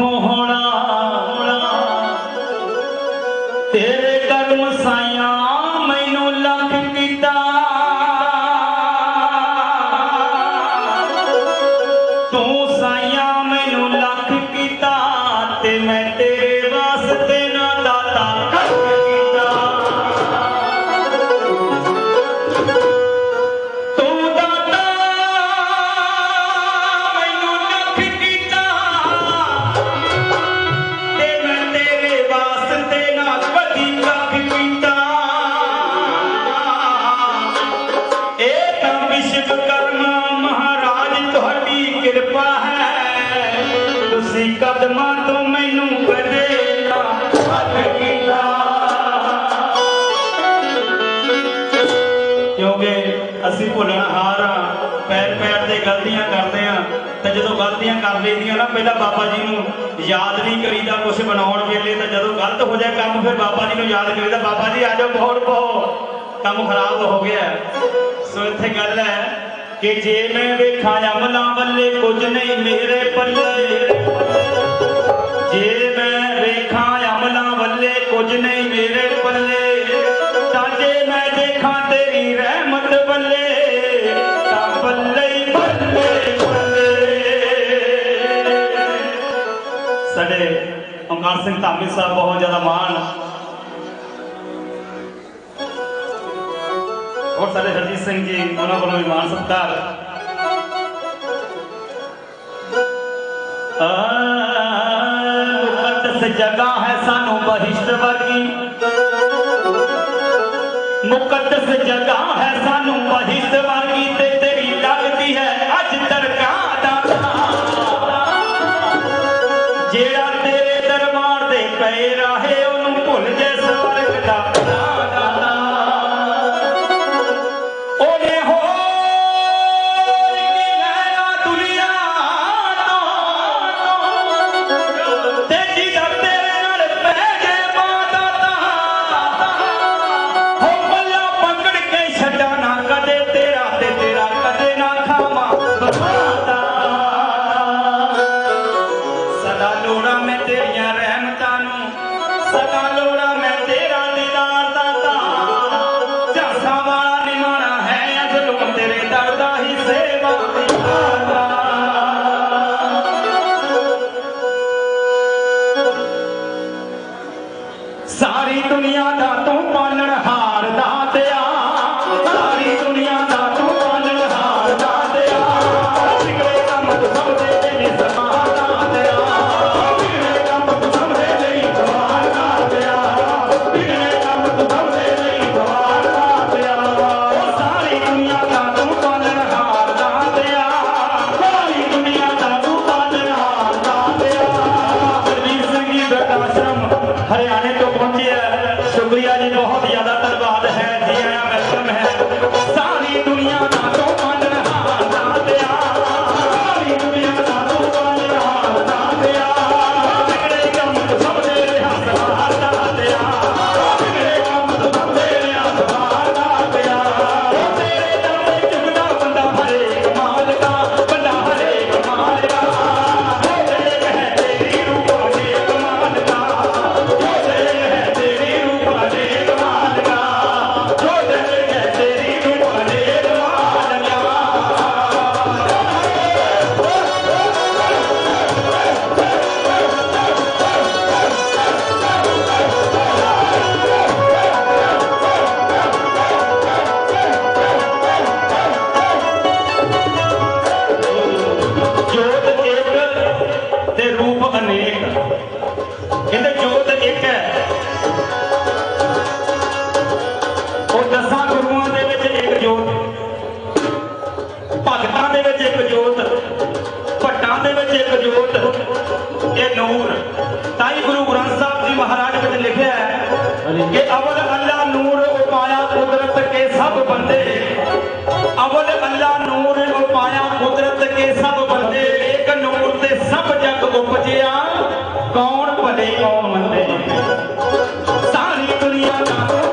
ਮੈਂ ਇੱਕ ਕੱਖ ਹਾਂ ਤੇ ਕਦਮਾਂ ਤੋਂ ਮੈਨੂੰ ਕਦੇ ਨਾ, ਹੱਥ ਕੀਤਾ ਕਿਉਂਕਿ ਅਸੀਂ ਭੁੱਲਣਹਾਰ ਹਾਂ ਪੈਰ ਪੈਰ ਤੇ ਗਲਤੀਆਂ ਕਰਦੇ ਆ ਤੇ ਜਦੋਂ ਗਲਤੀਆਂ ਕਰ ਲਈਦੀਆਂ ਨਾ, ਪਹਿਲਾਂ ਬਾਬਾ ਜੀ ਨੂੰ ਯਾਦ ਨਹੀਂ ਕਰੀਦਾ ਕੁਝ ਬਣਾਉਣ ਵੇਲੇ, ਤਾਂ ਜਦੋਂ ਗਲਤ ਹੋ ਜਾਏ ਕੰਮ, ਫਿਰ ਬਾਬਾ ਜੀ ਨੂੰ ਯਾਦ ਕਰੀਦਾ, ਬਾਬਾ ਜੀ, ਆ ਜਾਓ ਬਹੁਤ ਬਹੁਤ ਕੰਮ ਖਰਾਬ ਹੋ ਗਿਆ। ਸੋ ਇੱਥੇ ਗੱਲ ਹੈ ਕਿ ਜੇ ਮੈਂ ਵੇਖਾਂ ਅਮਲਾਂ ਵੱਲੇ, ਕੁਝ ਨਹੀਂ ਮੇਰੇ ਪੱਲੇ। ਜੇ ਮੈਂ ਵੇਖਾਂ ਅਮਲਾਂ ਵੱਲੇ, ਕੁਝ ਨਹੀਂ ਮੇਰੇ ਪੱਲੇ। ਤਾਂ ਜੇ ਮੈਂ ਦੇਖਾਂ ਤੇਰੀ ਰਹਿਮਤ ਵੱਲੇ, ਤਾਂ ਬੱਲੇ ਹੀ ਬੱਲੇ ਬੱਲੇ ਸਾਡੇ ਓਮਕਾਰ ਸਿੰਘ ਧਾਮੀ ਸਾਹਿਬ ਬਹੁਤ ਜ਼ਿਆਦਾ ਮਾਣ। ਔਰ ਸਾਡੇ ਹਰਜੀਤ ਸਿੰਘ ਜੀ, ਉਹਨਾਂ ਵੱਲੋਂ ਵੀ ਮਾਣ ਸਤਿਕਾਰ। ਮੁਕੱਦਸ ਜਗ੍ਹਾ ਹੈ ਸਾਨੂੰ ਬਹਿਸ਼ਤ ਵਰਗੀ ਮੁਕੱਦਸ ਜਗ੍ਹਾ ਹੈ ਸਾਨੂੰ ਬਹਿਸ਼ਤ ਵਰਗੀ ਤੇ ਤੇਰੀ ਲੱਗਦੀ ਹੈ ਅੱਜ ਦਰਗਾਹ ਦਾ ਜਿਹੜਾ ਤੇਰੇ ਦਰਬਾਰ ਦੇ ਪਏ ਰਾਹੇ नूर उपाया कुदरत के सब बंदे। अवल अल्लाह नूर उपाया कुदरत के सब बंदे। एक नूर से सब जग उपजिया, कौन भले कौन बंदे सारी दुनिया का